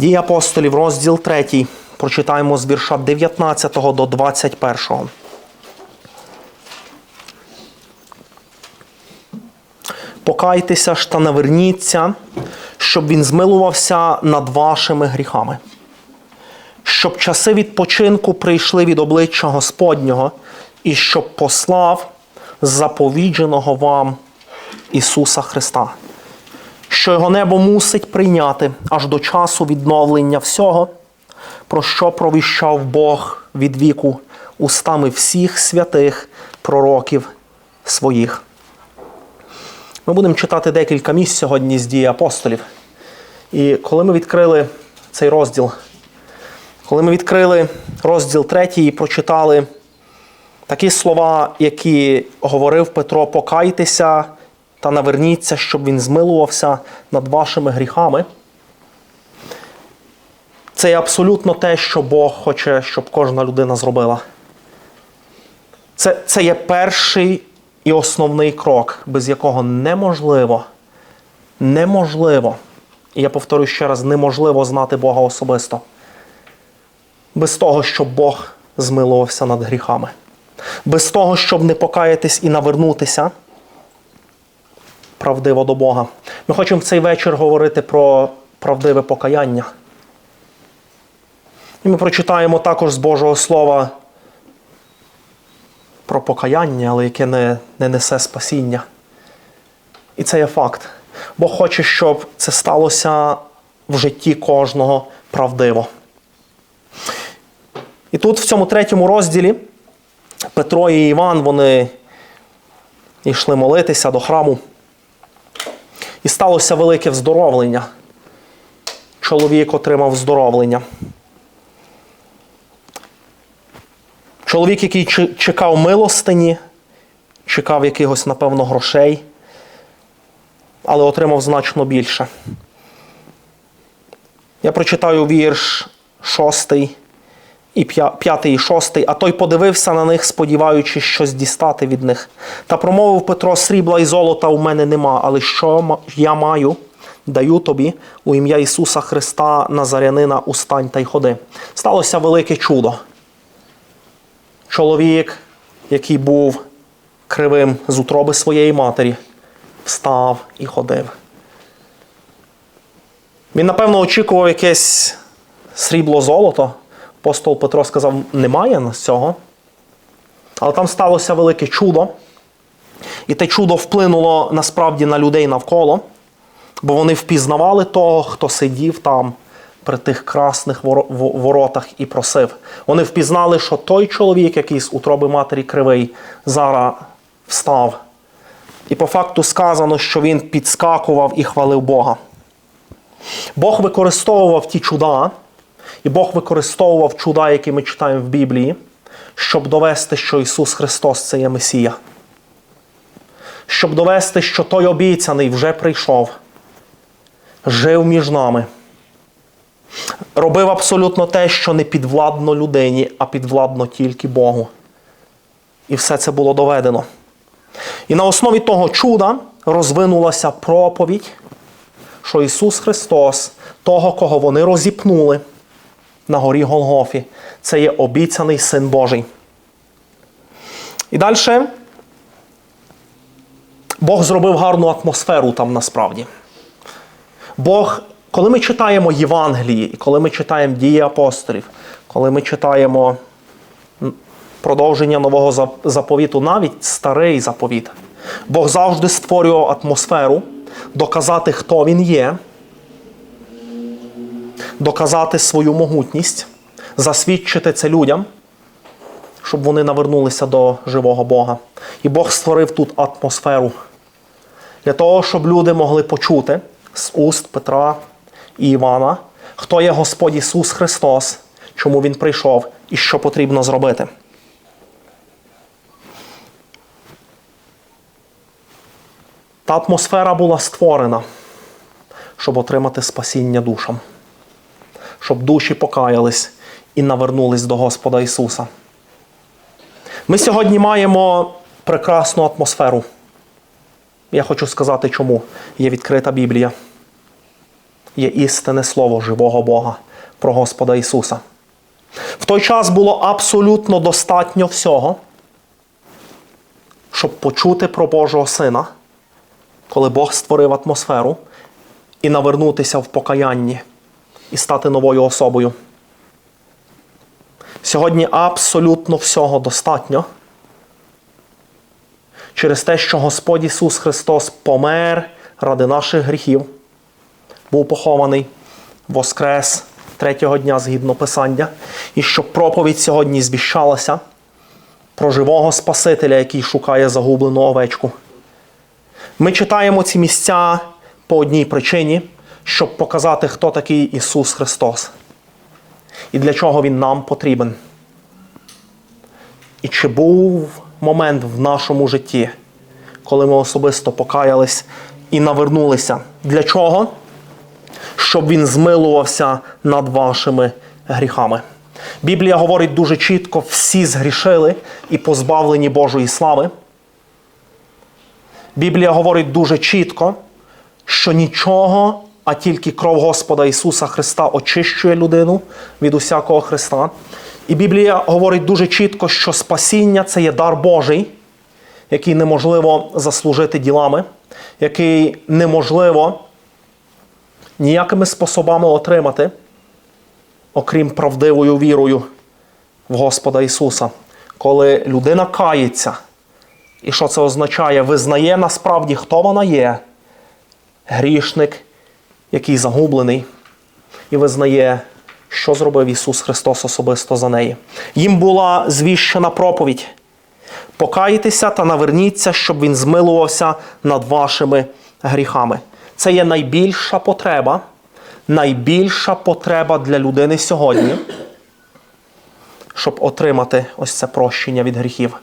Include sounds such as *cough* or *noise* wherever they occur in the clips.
Дії апостолів, розділ 3. Прочитаємо з вірша 19 до 21. Покайтеся ж та наверніться, щоб він змилувався над вашими гріхами, щоб часи відпочинку прийшли від обличчя Господнього, і щоб послав заповідженого вам Ісуса Христа, що його небо мусить прийняти аж до часу відновлення всього, про що провіщав Бог від віку устами всіх святих пророків своїх. Ми будемо читати декілька місць сьогодні з дії апостолів. І коли ми відкрили цей розділ, коли ми відкрили розділ третій і прочитали такі слова, які говорив Петро, покайтеся та наверніться, щоб він змилувався над вашими гріхами. Це є абсолютно те, що Бог хоче, щоб кожна людина зробила. Це, це є перший і основний крок, без якого неможливо, неможливо, і я повторюю ще раз, неможливо знати Бога особисто. Без того, щоб Бог змилувався над гріхами. Без того, щоб не покаятись і навернутися правдиво до Бога. Ми хочемо в цей вечір говорити про правдиве покаяння. І ми прочитаємо також з Божого Слова про покаяння, але яке не, не несе спасіння. І це є факт. Бог хоче, щоб це сталося в житті кожного правдиво. І тут, в цьому третьому розділі, Петро і Іван вони йшли молитися до храму. Сталося велике вздоровлення. Чоловік отримав вздоровлення. Чоловік, який чекав милостині, чекав якихось, напевно, грошей, але отримав значно більше. Я прочитаю вірш шостий і п'ятий і шостий, а той подивився на них, сподіваючись щось дістати від них. Та промовив Петро: срібла і золота у мене нема, але що я маю, даю тобі у ім'я Ісуса Христа Назарянина, устань та й ходи. Сталося велике чудо. Чоловік, який був кривим з утроби своєї матері, встав і ходив. Він, напевно, очікував якесь срібло золото. Апостол Петро сказав, немає на цього. Але там сталося велике чудо. І те чудо вплинуло насправді на людей навколо, бо вони впізнавали того, хто сидів там при тих красних воротах і просив. Вони впізнали, що той чоловік, який з утроби матері кривий, зараз встав. І по факту сказано, що він підскакував і хвалив Бога. Бог використовував ті чуда, і Бог використовував чуда, які ми читаємо в Біблії, щоб довести, що Ісус Христос це є Месія. Щоб довести, що той обіцяний вже прийшов, жив між нами робив абсолютно те, що не підвладно людині, а підвладно тільки Богу. І все це було доведено. І на основі того чуда розвинулася проповідь, що Ісус Христос, того, кого вони розіпнули на горі Голгофі, це є обіцяний Син Божий. І далі Бог зробив гарну атмосферу там насправді. Бог коли ми читаємо Євангелії, і коли ми читаємо дії апостолів, коли ми читаємо продовження нового заповіту, навіть старий заповіт, Бог завжди створював атмосферу, доказати, хто він є, доказати свою могутність, засвідчити це людям, щоб вони навернулися до живого Бога. І Бог створив тут атмосферу для того, щоб люди могли почути з уст Петра і Івана, хто є Господь Ісус Христос, чому Він прийшов і що потрібно зробити. Та атмосфера була створена, щоб отримати спасіння душам, щоб душі покаялись і навернулись до Господа Ісуса. Ми сьогодні маємо прекрасну атмосферу. Я хочу сказати, чому є відкрита Біблія. є істинне слово живого Бога про Господа Ісуса. В той час було абсолютно достатньо всього, щоб почути про Божого Сина, коли Бог створив атмосферу, і навернутися в покаянні і стати новою особою. Сьогодні абсолютно всього достатньо через те, що Господь Ісус Христос помер ради наших гріхів, був похований, воскрес третього дня згідно Писання, і щоб проповідь сьогодні звіщалася про живого Спасителя, який шукає загублену овечку. Ми читаємо ці місця по одній причині, щоб показати, хто такий Ісус Христос і для чого Він нам потрібен. І чи був момент в нашому житті, коли ми особисто покаялись і навернулися? Для чого? Щоб він змилувався над вашими гріхами. Біблія говорить дуже чітко: всі згрішили і позбавлені Божої слави. Біблія говорить дуже чітко, що нічого, а тільки кров Господа Ісуса Христа очищує людину від усякого Христа. І Біблія говорить дуже чітко, що спасіння це є дар Божий, який неможливо заслужити ділами, який неможливо ніякими способами отримати, окрім правдивою вірою в Господа Ісуса. Коли людина кається, і що це означає? Визнає насправді, хто вона є, грішник, який загублений, і визнає, що зробив Ісус Христос особисто за неї. Їм була звіщена проповідь. Покайтеся та наверніться, щоб Він змилувався над вашими гріхами. Це є найбільша потреба, найбільша потреба для людини сьогодні, щоб отримати ось це прощення від гріхів.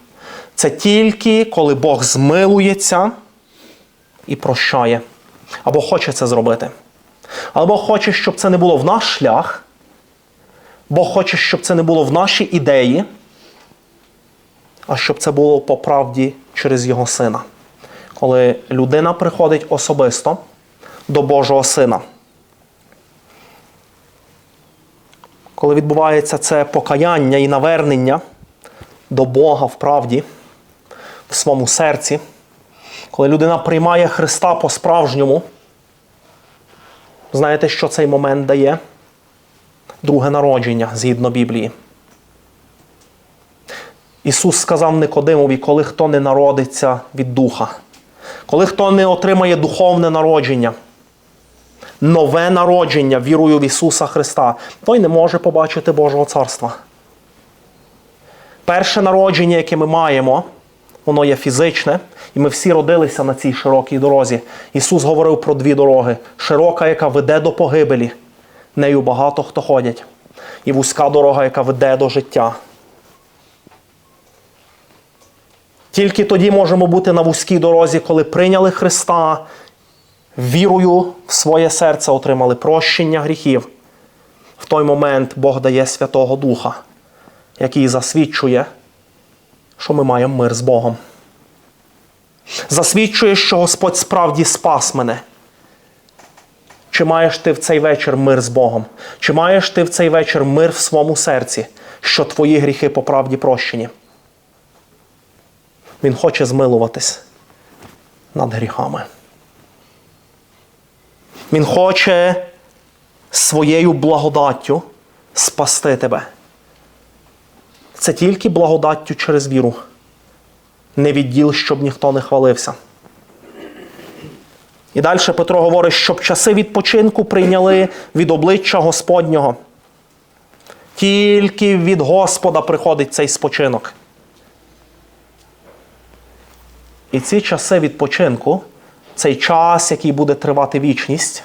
Це тільки коли Бог змилується і прощає, або хоче це зробити. Або хоче, щоб це не було в наш шлях, Бог хоче, щоб це не було в нашій ідеї, а щоб це було по правді через Його Сина. Коли людина приходить особисто до Божого Сина. Коли відбувається це покаяння і навернення до Бога в правді, в своєму серці, коли людина приймає Христа по-справжньому, знаєте, що цей момент дає? Друге народження згідно Біблії. Ісус сказав Никодимові, коли хто не народиться від Духа, коли хто не отримає духовне народження, нове народження вірою в Ісуса Христа, той не може побачити Божого Царства. Перше народження, яке ми маємо, воно є фізичне, і ми всі родилися на цій широкій дорозі. Ісус говорив про дві дороги: широка, яка веде до погибелі, нею багато хто ходять, і вузька дорога, яка веде до життя. Тільки тоді можемо бути на вузькій дорозі, коли прийняли Христа, вірою в своє серце отримали прощення гріхів. В той момент Бог дає Святого Духа, який засвідчує, що ми маємо мир з Богом. Засвідчує, що Господь справді спас мене. Чи маєш ти в цей вечір мир з Богом? Чи маєш ти в цей вечір мир в своєму серці, що твої гріхи по правді прощені? Він хоче змилуватись над гріхами. Він хоче своєю благодаттю спасти тебе. Це тільки благодаттю через віру. Не відділ, щоб ніхто не хвалився. І далі Петро говорить, щоб часи відпочинку прийняли від обличчя Господнього. Тільки від Господа приходить цей спочинок. І ці часи відпочинку, цей час, який буде тривати вічність,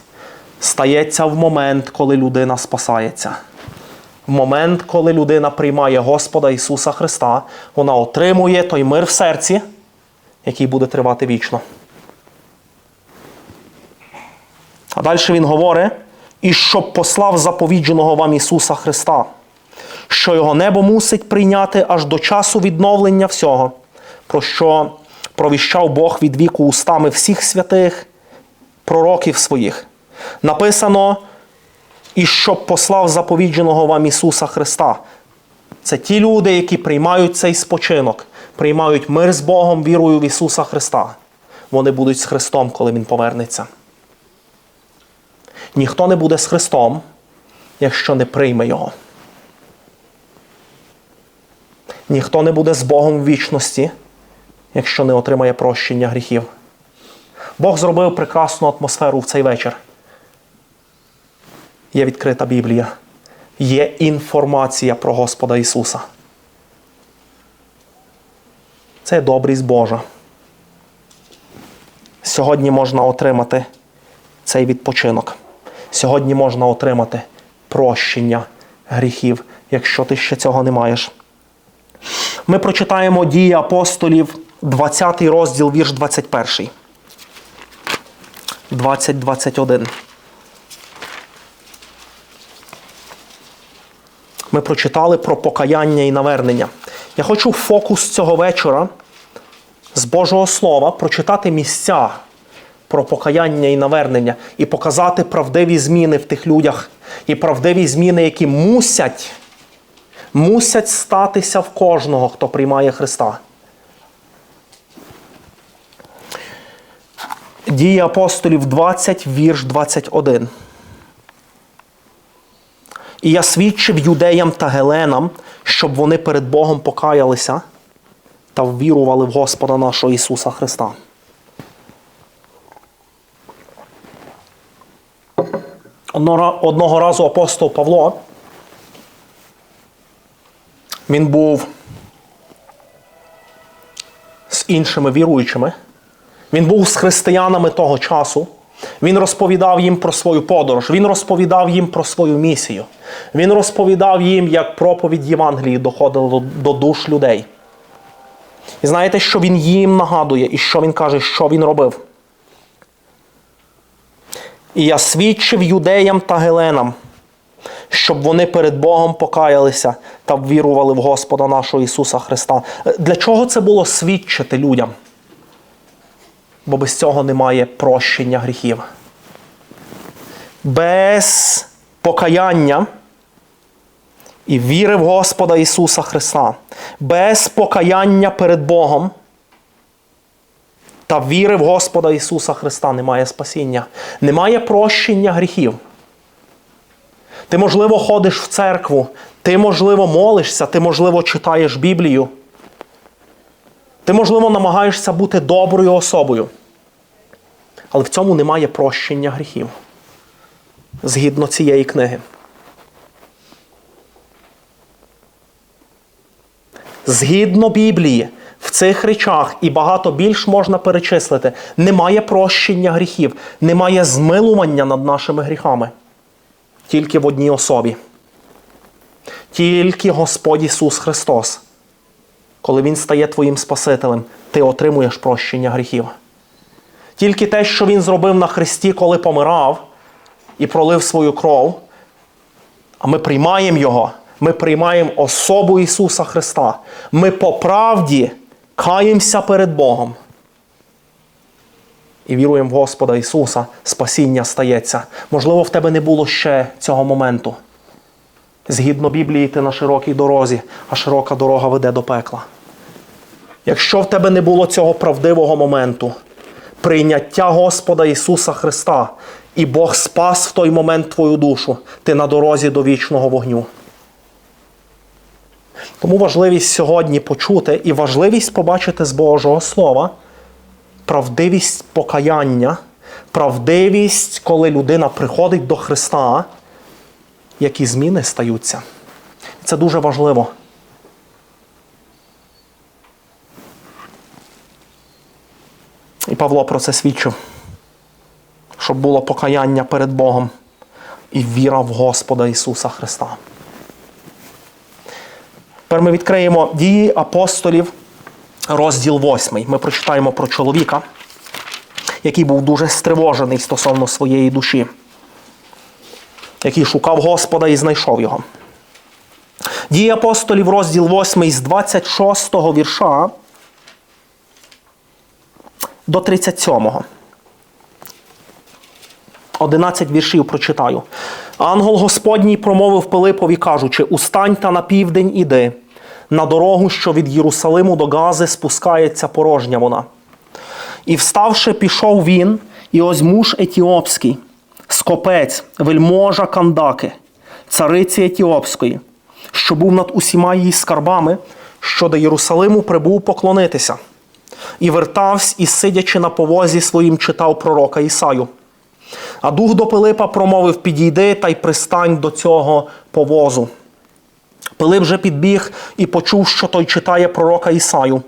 стається в момент, коли людина спасається. В момент, коли людина приймає Господа Ісуса Христа, вона отримує той мир в серці, який буде тривати вічно. А далі він говорить, і щоб послав заповідженого вам Ісуса Христа, що його небо мусить прийняти аж до часу відновлення всього, про що провіщав Бог від віку устами всіх святих пророків своїх, Написано, і щоб послав заповідженого вам Ісуса Христа. Це ті люди, які приймають цей спочинок, приймають мир з Богом вірою в Ісуса Христа. Вони будуть з Христом, коли Він повернеться. Ніхто не буде з Христом, якщо не прийме Його. Ніхто не буде з Богом в вічності, якщо не отримає прощення гріхів. Бог зробив прекрасну атмосферу в цей вечір. Є відкрита Біблія, є інформація про Господа Ісуса. Це добрість Божа. Сьогодні можна отримати цей відпочинок. Сьогодні можна отримати прощення гріхів, якщо ти ще цього не маєш. Ми прочитаємо дії апостолів, 20 розділ, вірш 21. 20-21. Ми прочитали про покаяння і навернення. Я хочу фокус цього вечора з Божого Слова прочитати місця про покаяння і навернення і показати правдиві зміни в тих людях, і правдиві зміни, які мусять, мусять статися в кожного, хто приймає Христа. Дії апостолів 20, вірш 21. І я свідчив юдеям та геленам, щоб вони перед Богом покаялися та ввірували в Господа нашого Ісуса Христа. Одного разу апостол Павло, він був з іншими віруючими. Він був з християнами того часу. Він розповідав їм про свою подорож, він розповідав їм про свою місію. Він розповідав їм, як проповідь Євангелії доходила до, душ людей. І знаєте, що він їм нагадує, і що він каже, що він робив? І я свідчив юдеям та геленам, щоб вони перед Богом покаялися та ввірували в Господа нашого Ісуса Христа. Для чого це було свідчити людям? Бо без цього немає прощення гріхів. Без покаяння і віри в Господа Ісуса Христа, без покаяння перед Богом та віри в Господа Ісуса Христа немає спасіння, немає прощення гріхів. Ти, можливо, ходиш в церкву, ти, можливо, молишся, ти, можливо, читаєш Біблію. Ти, можливо, намагаєшся бути доброю особою. Але в цьому немає прощення гріхів. Згідно цієї книги. Згідно Біблії, в цих речах і багато більш можна перечислити, немає прощення гріхів, немає змилування над нашими гріхами. Тільки в одній особі. Тільки Господь Ісус Христос. Коли Він стає твоїм Спасителем, ти отримуєш прощення гріхів. Тільки те, що Він зробив на Христі, коли помирав і пролив свою кров, а ми приймаємо Його, ми приймаємо особу Ісуса Христа. Ми по правді каємося перед Богом. І віруємо в Господа Ісуса, спасіння стається. Можливо, в тебе не було ще цього моменту. Згідно Біблії, ти на широкій дорозі, а широка дорога веде до пекла. Якщо в тебе не було цього правдивого моменту, прийняття Господа Ісуса Христа, і Бог спас в той момент твою душу, ти на дорозі до вічного вогню. Тому важливість сьогодні почути і важливість побачити з Божого Слова правдивість покаяння, правдивість, коли людина приходить до Христа, які зміни стаються. Це дуже важливо. І Павло про це свідчив, щоб було покаяння перед Богом і віра в Господа Ісуса Христа. Тепер ми відкриємо дії апостолів, розділ 8. Ми прочитаємо про чоловіка, який був дуже стривожений стосовно своєї душі, який шукав Господа і знайшов його. Дії апостолів, розділ 8 з 26 вірша до 37. 11 віршів прочитаю. Ангел Господній промовив Пилипові, кажучи: Устань та на південь іди, на дорогу, що від Єрусалиму до Гази спускається порожня вона. І вставши, пішов він, і ось муж етіопський, скопець, вельможа Кандаки, цариці Етіопської, що був над усіма її скарбами, що до Єрусалиму прибув поклонитися, і вертався, і, сидячи на повозі своїм, читав пророка Ісаю. А дух до Пилипа промовив: Підійди та й пристань до цього повозу. Пилип же підбіг і почув, що той читає пророка Ісаю,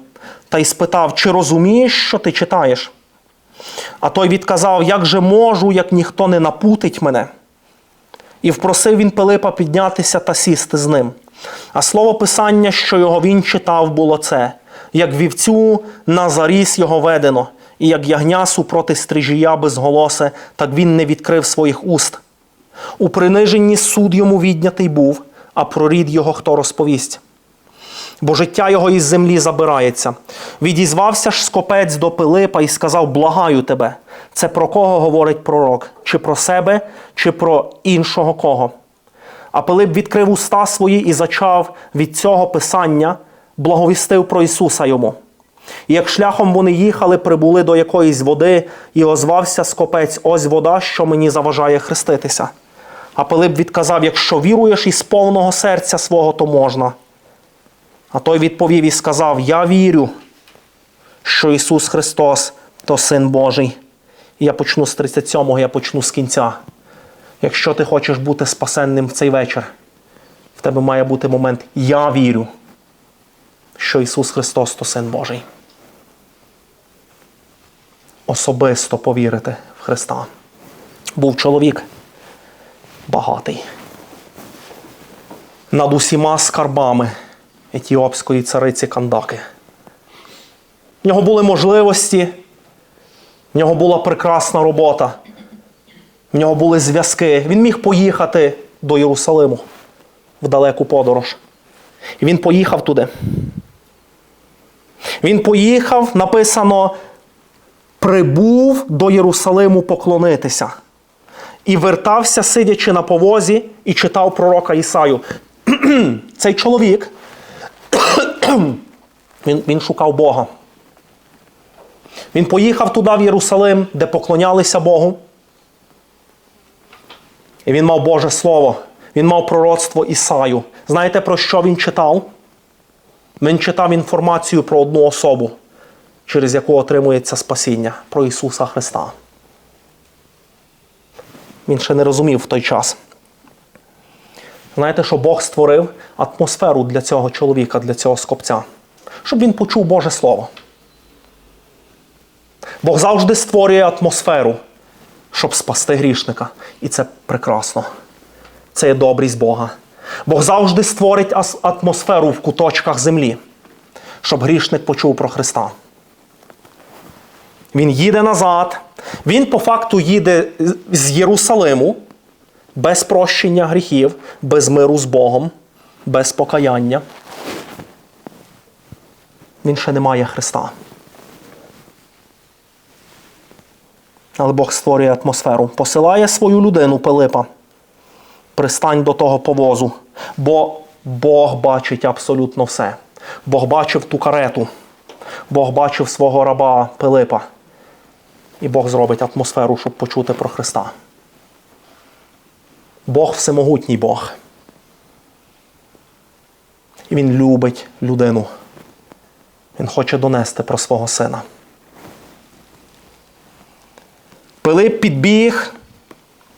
та й спитав, чи розумієш, що ти читаєш? А той відказав, як же можу, як ніхто не напутить мене. І впросив він Пилипа піднятися та сісти з ним. А слово Писання, що його він читав, було це: як вівцю на заріс його ведено, і як ягня супроти стрижія безголосе, так він не відкрив своїх уст. У приниженні суд йому віднятий був, а про рід його хто розповість. Бо життя його із землі забирається. Відізвався ж скопець до Пилипа і сказав: Благаю тебе. Це про кого говорить пророк? Чи про себе, чи про іншого кого? А Пилип відкрив уста свої і зачав від цього писання, благовістив про Ісуса йому. І як шляхом вони їхали, прибули до якоїсь води, і озвався скопець: ось вода, що мені заважає хреститися. А Пилип відказав: якщо віруєш із повного серця свого, то можна. А той відповів і сказав: Я вірю, що Ісус Христос то Син Божий. І я почну з 37-го, я почну з кінця. Якщо ти хочеш бути спасенним в цей вечір, в тебе має бути момент Я вірю, що Ісус Христос то Син Божий. Особисто повірити в Христа. Був чоловік багатий. Над усіма скарбами етіопської цариці Кандаки. В нього були можливості, в нього була прекрасна робота, в нього були зв'язки. Він міг поїхати до Єрусалиму в далеку подорож. І він поїхав туди. Він поїхав, написано, прибув до Єрусалиму поклонитися. І вертався, сидячи на повозі, і читав пророка Ісаю. *clears throat* Цей чоловік *clears throat* він, він шукав Бога. Він поїхав туди, в Єрусалим, де поклонялися Богу. І він мав Боже Слово. Він мав пророцтво Ісаю. Знаєте, про що він читав? Він читав інформацію про одну особу, через яку отримується спасіння, про Ісуса Христа. Він ще не розумів в той час. Знаєте, що Бог створив атмосферу для цього чоловіка, для цього скопця, щоб він почув Боже Слово. Бог завжди створює атмосферу, щоб спасти грішника. І це прекрасно. Це є добрість Бога. Бог завжди створить атмосферу в куточках землі, щоб грішник почув про Христа. Він їде назад. Він по факту їде з Єрусалиму без прощення гріхів, без миру з Богом, без покаяння. Він ще не має Христа. Але Бог створює атмосферу. Посилає свою людину Пилипа. Пристань до того повозу. Бо Бог бачить абсолютно все. Бог бачив ту карету. Бог бачив свого раба Пилипа. І Бог зробить атмосферу, щоб почути про Христа. Бог всемогутній Бог. І Він любить людину. Він хоче донести про свого сина. Пилип підбіг,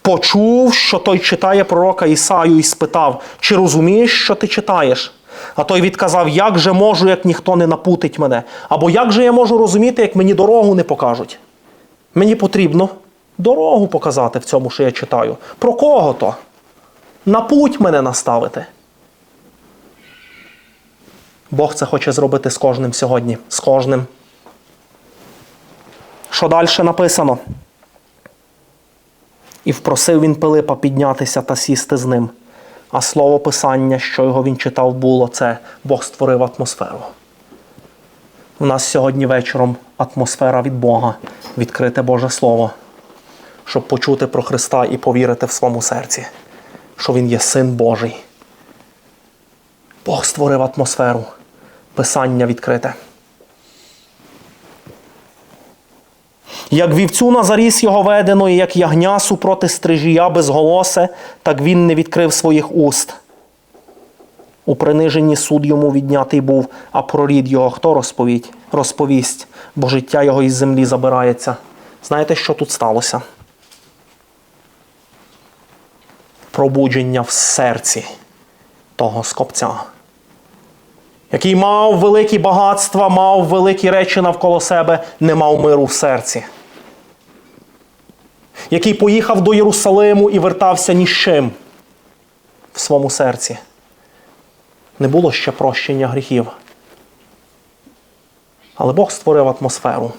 почув, що той читає пророка Ісаю і спитав, чи розумієш, що ти читаєш? А той відказав, як же можу, як ніхто не напутить мене? Або як же я можу розуміти, як мені дорогу не покажуть? Мені потрібно дорогу показати в цьому, що я читаю. Про кого то? На путь мене наставити. Бог це хоче зробити з кожним сьогодні. З кожним. Що далі написано? І впросив він Пилипа піднятися та сісти з ним. А слово Писання, що його він читав, було це Бог створив атмосферу. У нас сьогодні вечором атмосфера від Бога, відкрите Боже Слово. Щоб почути про Христа і повірити в своєму серці, що Він є Син Божий. Бог створив атмосферу, Писання відкрите. Як вівцю на заріс його ведено, і як ягня супроти стрижія безголосе, так він не відкрив своїх уст. У приниженні суд йому віднятий був, а про рід його хто розповідь? розповість, бо життя його із землі забирається. Знаєте, що тут сталося? Пробудження в серці того скопця, який мав великі багатства, мав великі речі навколо себе, не мав миру в серці. Який поїхав до Єрусалиму і вертався ні з чим в своєму серці не було ще прощення гріхів. Але Бог створив атмосферу.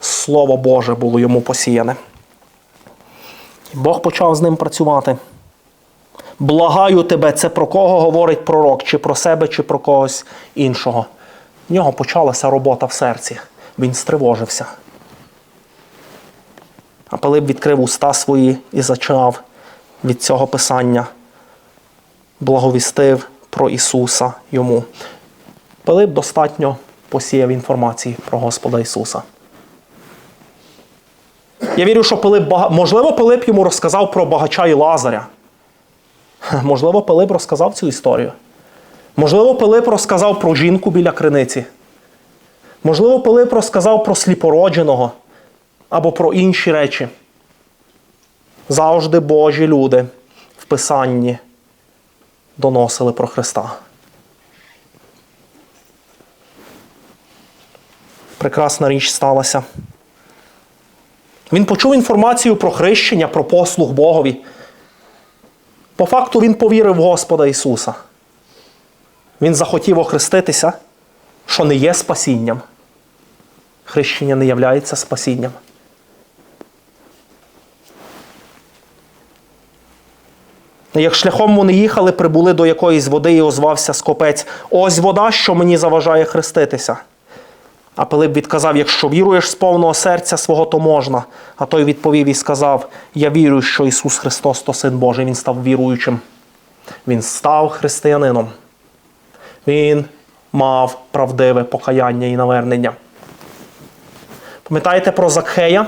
Слово Боже було йому посіяне. Бог почав з ним працювати. Благаю тебе, це про кого говорить пророк, чи про себе, чи про когось іншого. В нього почалася робота в серці. Він стривожився. А Пилип відкрив уста свої і зачав від цього писання, благовістив про Ісуса йому. Пилип достатньо посіяв інформації про Господа Ісуса. Я вірю, що Пилип, можливо, Пилип йому розказав про багача і Лазаря. Можливо, Пилип розказав цю історію. Можливо, Пилип розказав про жінку біля криниці. Можливо, Пилип розказав про сліпородженого або про інші речі. Завжди Божі люди в Писанні доносили про Христа. Прекрасна річ сталася. Він почув інформацію про хрещення, про послуг Богові. По факту він повірив в Господа Ісуса. Він захотів охреститися, що не є спасінням. Хрещення не являється спасінням. Як шляхом вони їхали, прибули до якоїсь води і озвався скопець. Ось вода, що мені заважає хреститися. А Пилип відказав: якщо віруєш з повного серця свого, то можна. А той відповів і сказав: Я вірую, що Ісус Христос то Син Божий. Він став віруючим. Він став християнином. Він мав правдиве покаяння і навернення. Пам'ятаєте про Закхея?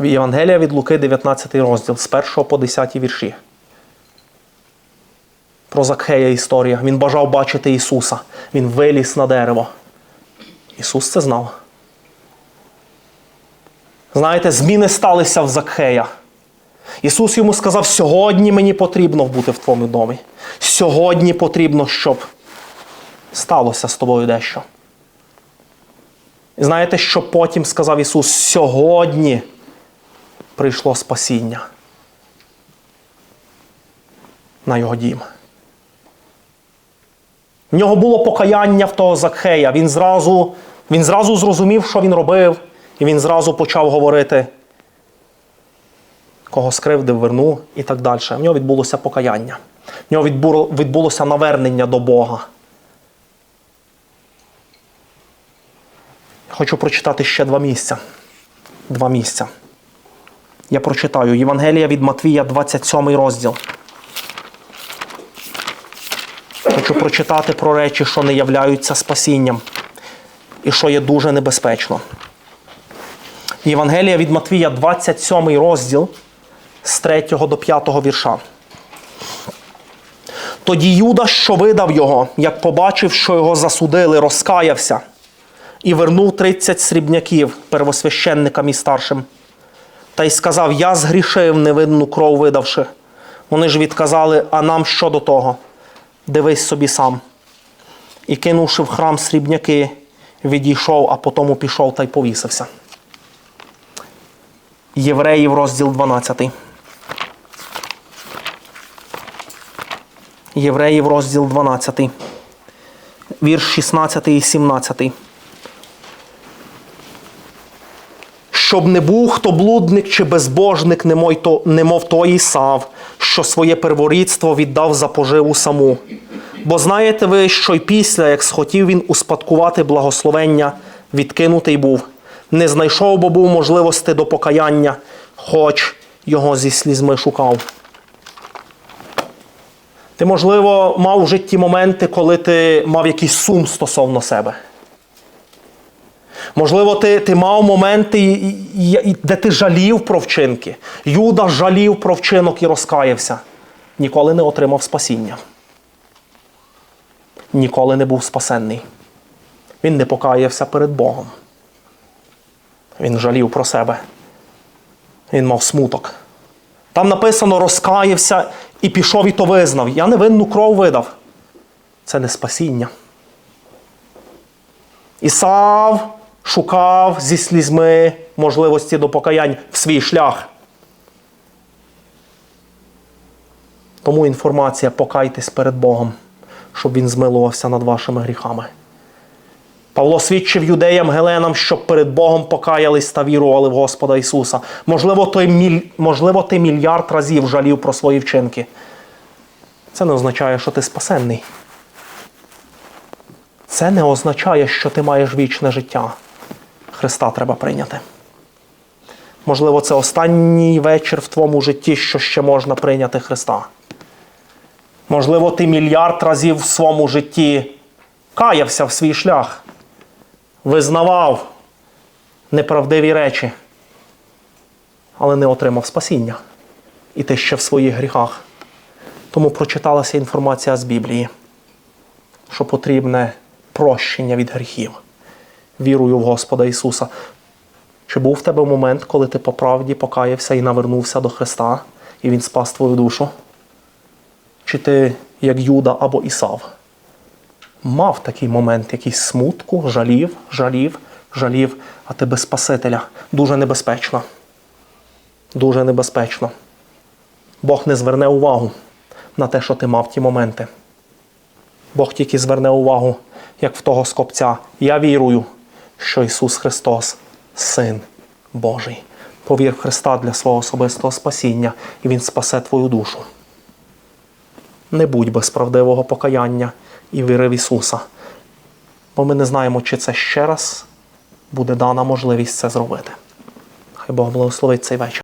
Євангелія від Луки, 19 розділ, з 1 по 10 вірші. Про Закхея історія. Він бажав бачити Ісуса. Він виліз на дерево. Ісус це знав. Знаєте, зміни сталися в Закхея. Ісус йому сказав: сьогодні мені потрібно бути в твоєму домі. Сьогодні потрібно, щоб сталося з тобою дещо. І знаєте, що потім сказав Ісус? Сьогодні прийшло спасіння на його дім. В нього було покаяння в того Закхея. Він зразу, він зразу зрозумів, що він робив, і він зразу почав говорити, кого скривдив, верну і так далі. В нього відбулося покаяння. В нього відбулося навернення до Бога. Хочу прочитати ще два місця. Два місця. Я прочитаю Євангелія від Матвія, 27 розділ. Хочу прочитати про речі, що не являються спасінням і що є дуже небезпечно. Євангелія від Матвія, 27 розділ з 3 до 5 вірша. Тоді Юда, що видав його, як побачив, що його засудили, розкаявся і вернув 30 срібняків первосвященникам і старшим. Та й сказав: Я згрішив невинну кров видавши. Вони ж відказали, а нам що до того? Дивись собі сам. І кинувши в храм срібняки, відійшов, а потому пішов та й повісився. Євреїв, розділ 12. Євреїв, розділ 12. Вірш 16 і 17. Щоб не був хто блудник чи безбожник, немов той Ісав, що своє перворідство віддав за поживу саму. Бо знаєте ви, що й після, як схотів він успадкувати благословення, відкинутий був, Не знайшов, бо був можливості до покаяння, хоч його зі слізьми шукав. Ти, можливо, мав в житті моменти, коли ти мав якийсь сум стосовно себе. Можливо, ти, ти мав моменти, де ти жалів про вчинки. Юда жалів про вчинок і розкаявся. Ніколи не отримав спасіння. Ніколи не був спасенний. Він не покаявся перед Богом. Він жалів про себе. Він мав смуток. Там написано розкаявся і пішов і то визнав. Я невинну кров видав. Це не спасіння. Ісав шукав зі слізьми можливості до покаянь в свій шлях. Тому інформація покайтесь перед Богом, щоб Він змилувався над вашими гріхами. Павло свідчив юдеям Геленам, щоб перед Богом покаялись та вірували в Господа Ісуса. Можливо, той міль... Можливо, ти мільярд разів жалів про свої вчинки. Це не означає, що ти спасенний. Це не означає, що ти маєш вічне життя. Христа треба прийняти. Можливо, це останній вечір в твоєму житті, що ще можна прийняти Христа. Можливо, ти мільярд разів в своєму житті каявся в свій шлях, визнавав неправдиві речі, але не отримав спасіння. І ти ще в своїх гріхах. Тому прочиталася інформація з Біблії, що потрібне прощення від гріхів. Вірую в Господа Ісуса. Чи був в тебе момент, коли ти по правді покаявся і навернувся до Христа, і Він спас твою душу? Чи ти, як Юда або Ісав, мав такий момент, якийсь смутку, жалів, жалів, жалів, а ти без Спасителя. Дуже небезпечно. Дуже небезпечно. Бог не зверне увагу на те, що ти мав ті моменти. Бог тільки зверне увагу, як в того скопця. Я вірую, що Ісус Христос Син Божий. Повір в Христа для свого особистого спасіння, і Він спасе твою душу. Не будь без правдивого покаяння і віри в Ісуса. Бо ми не знаємо, чи це ще раз буде дана можливість це зробити. Хай Бог благословить цей вечір.